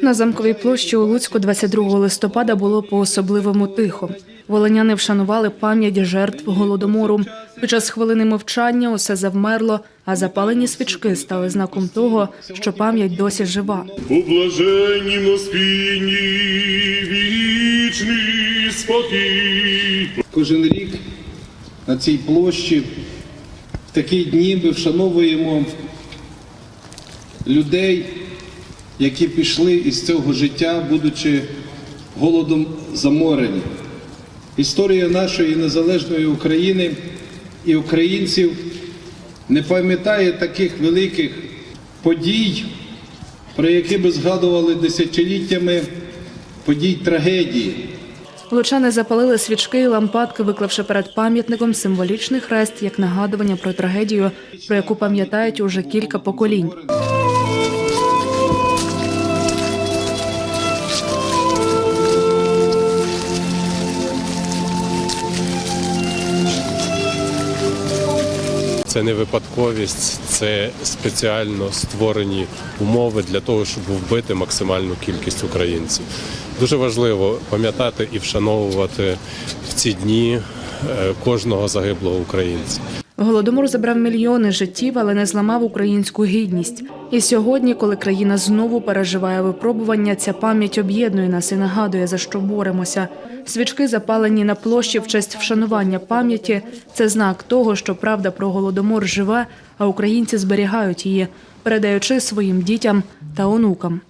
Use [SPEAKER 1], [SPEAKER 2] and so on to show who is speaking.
[SPEAKER 1] На замковій площі у Луцьку 22 листопада було по-особливому тихо. Волиняни вшанували пам'ять жертв голодомору. Під час хвилини мовчання усе завмерло, а запалені свічки стали знаком того, що пам'ять досі жива.
[SPEAKER 2] У блаженнім спінні вічний спокій.
[SPEAKER 3] Кожен рік на цій площі в такі дні ми вшановуємо людей, які пішли із цього життя, будучи голодом заморені. Історія нашої незалежної України і українців не пам'ятає таких великих подій, про які би згадували десятиліттями подій трагедії.
[SPEAKER 1] Лучани запалили свічки і лампадки, виклавши перед пам'ятником символічний хрест як нагадування про трагедію, про яку пам'ятають уже кілька поколінь.
[SPEAKER 4] Це не випадковість, це спеціально створені умови для того, щоб вбити максимальну кількість українців. Дуже важливо пам'ятати і вшановувати в ці дні е, кожного загиблого українця.
[SPEAKER 1] Голодомор забрав мільйони життів, але не зламав українську гідність. І сьогодні, коли країна знову переживає випробування, ця пам'ять об'єднує нас і нагадує, за що боремося. Свічки, запалені на площі в честь вшанування пам'яті, це знак того, що правда про голодомор живе, а українці зберігають її, передаючи своїм дітям та онукам.